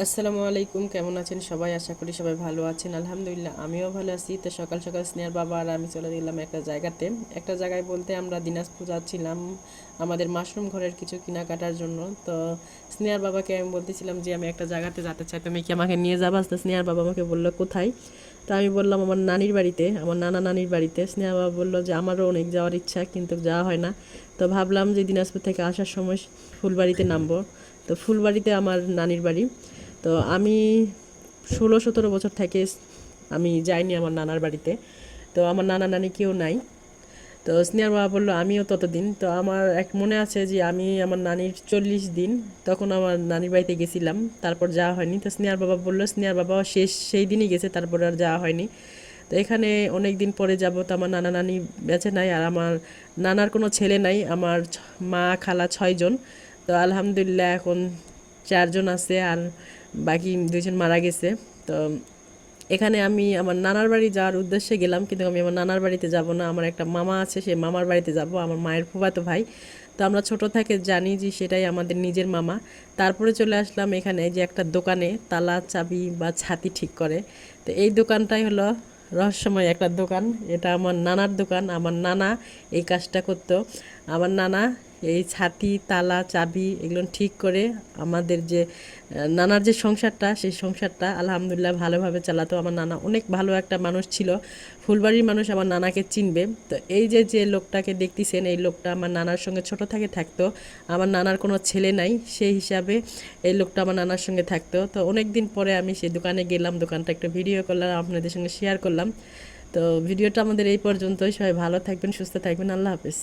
আসসালামু আলাইকুম, কেমন আছেন সবাই? আশা করি সবাই ভালো আছেন, আলহামদুলিল্লাহ আমিও ভালো আছি। তো সকাল সকাল স্নেহার বাবা আর আমি চলে গেলাম একটা জায়গাতে। একটা জায়গায় বলতে আমরা দিনাজপুর যাচ্ছিলাম, আমাদের মাশরুম ঘরের কিছু কেনাকাটার জন্য। তো স্নেহার বাবাকে আমি বলতেছিলাম যে, আমি একটা জায়গাতে যেতে চাই, তুমি কি আমাকে নিয়ে যাবা? তো স্নেহার বাবা আমাকে বলল, কোথায়? তো আমি বললাম, আমার নানির বাড়িতে, আমার নানা নানির বাড়িতে। স্নেহা বাবা বলল যে, আমারও অনেক যাওয়ার ইচ্ছা, কিন্তু যাওয়া হয় না। তো ভাবলাম যে, দিনাজপুর থেকে আসার সময় ফুলবাড়িতে নামবো। তো ফুলবাড়িতে আমার নানির বাড়ি। তো আমি ষোলো, সতেরো বছর থেকে আমি যাইনি আমার নানার বাড়িতে। তো আমার নানা নানি কেউ নাই। তো স্নেহার বাবা বলল, আমিও ততদিন। তো আমার এক মনে আছে যে আমি আমার নানির চল্লিশ দিন তখন আমার নানির বাড়িতে গেছিলাম। তারপর যাওয়া হয়নি। তো স্নেহার বাবা বলল, স্নেহার বাবা শেষ সেই দিনই গেছে, তারপর আর যাওয়া হয়নি। তো এখানে অনেক দিন পরে যাব তো আমার নানা নানি বেঁচে নাই আর আমার নানার কোনো ছেলে নাই। আমার মা, খালা ছয়জন। তো আলহামদুলিল্লাহ এখন চারজন আছে আর বাকি দুজন মারা গেছে। তো এখানে আমি আমার নানার বাড়ি যাওয়ার উদ্দেশ্যে গেলাম, কিন্তু আমি আমার নানার বাড়িতে যাব না। আমার একটা মামা আছে, সে মামার বাড়িতে যাব, আমার মায়ের ফুফাতো ভাই। তো আমরা ছোট থেকে জানি যে সেটাই আমাদের নিজের মামা। তারপরে চলে আসলাম এখানে যে একটা দোকানে তালা, চাবি বা ছাতি ঠিক করে। তো এই দোকানটাই হলো রহস্যময় একটা দোকান। এটা আমার নানার দোকান, আমার নানা এই কাজটা করতো। আমার নানা এই ছাতি, তালা, চাবি এগুলো ঠিক করে আমাদের যে নানার যে সংসারটা, সেই সংসারটা আলহামদুলিল্লাহ ভালোভাবে চালাতো। আমার নানা অনেক ভালো একটা মানুষ ছিল। ফুলবাড়ির মানুষ আমার নানাকে চিনবে। তো এই যে যে লোকটাকে দেখতেছেন, এই লোকটা আমার নানার সঙ্গে ছোট থেকে থাকতো। আমার নানার কোনো ছেলে নাই, সেই হিসাবে এই লোকটা আমার নানার সঙ্গে থাকতো। তো অনেক দিন পরে আমি সেই দোকানে গেলাম, দোকানটা একটা ভিডিও করলাম, আপনাদের সঙ্গে শেয়ার করলাম। তো ভিডিওটা আমাদের এই পর্যন্তই। সবাই ভালো থাকবেন, সুস্থ থাকবেন। আল্লাহ হাফেজ।